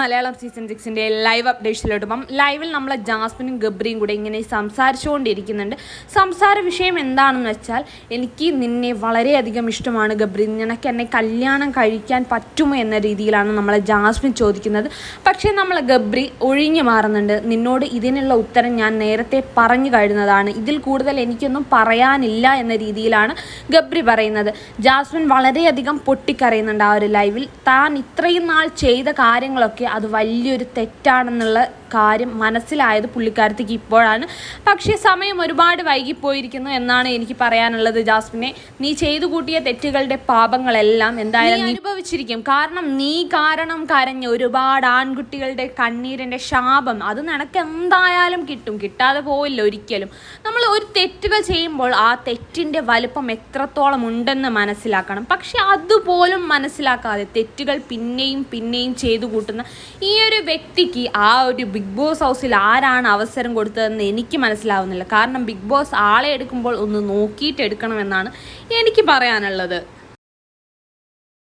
Malayalam season സിക്സിന്റെ live അപ്ഡേഷനിലോട്ട് അപ്പം ലൈവിൽ നമ്മളെ ജാസ്മിനും ഗബ്രിയും കൂടെ ഇങ്ങനെ സംസാരിച്ചുകൊണ്ടിരിക്കുന്നുണ്ട്. സംസാര വിഷയം എന്താണെന്ന് വെച്ചാൽ എനിക്ക് നിന്നെ വളരെയധികം ഇഷ്ടമാണ് ഗബ്രി. നിനക്ക് എന്നെ കല്യാണം കഴിക്കാൻ പറ്റുമോ എന്ന രീതിയിലാണ് നമ്മളെ ജാസ്മിൻ ചോദിക്കുന്നത്. പക്ഷേ നമ്മളെ ഗബ്രി ഒഴിഞ്ഞു മാറുന്നുണ്ട്. നിന്നോട് ഇതിനുള്ള ഉത്തരം ഞാൻ നേരത്തെ പറഞ്ഞു കഴിഞ്ഞതാണ്. ഇതിൽ കൂടുതൽ എനിക്കൊന്നും പറയാനില്ല എന്ന രീതിയിലാണ് ഗബ്രി പറയുന്നത്. ജാസ്മിൻ വളരെയധികം പൊട്ടിക്കറിയുന്നുണ്ട് ആ ഒരു ലൈവിൽ താൻ ഇത്രയും നാൾ ചെയ്ത കാര്യങ്ങളൊക്കെ അത് വലിയൊരു തെറ്റാണെന്നുള്ള കാര്യം മനസ്സിലായത് പുള്ളിക്കാരത്തേക്ക് ഇപ്പോഴാണ്. പക്ഷേ സമയം ഒരുപാട് വൈകിപ്പോയിരിക്കുന്നു എന്നാണ് എനിക്ക് പറയാനുള്ളത് ജാസ്മിനെ. നീ ചെയ്തു കൂട്ടിയ തെറ്റുകളുടെ പാപങ്ങളെല്ലാം എന്തായാലും അനുഭവിച്ചിരിക്കും. കാരണം നീ കാരണം കരഞ്ഞ ഒരുപാട് ആൺകുട്ടികളുടെ കണ്ണീരിന്റെ ശാപം അത് നിനക്ക് എന്തായാലും കിട്ടും. കിട്ടാതെ പോവില്ല ഒരിക്കലും. നമ്മൾ ഒരു തെറ്റുകൾ ചെയ്യുമ്പോൾ ആ തെറ്റിന്റെ വലുപ്പം എത്രത്തോളം ഉണ്ടെന്ന് മനസ്സിലാക്കണം. പക്ഷെ അതുപോലും മനസ്സിലാക്കാതെ തെറ്റുകൾ പിന്നെയും പിന്നെയും ചെയ്തു കൂട്ടുന്ന ഈ ഒരു വ്യക്തിക്ക് ആ ഒരു ബിഗ് ബോസ് ഹൗസിൽ ആരാണ് അവസരം കൊടുത്തതെന്ന് എനിക്ക് മനസ്സിലാവുന്നില്ല. കാരണം ബിഗ് ബോസ് ആളെ എടുക്കുമ്പോൾ ഒന്ന് നോക്കിയിട്ട് എടുക്കണമെന്നാണ് എനിക്ക് പറയാനുള്ളത്.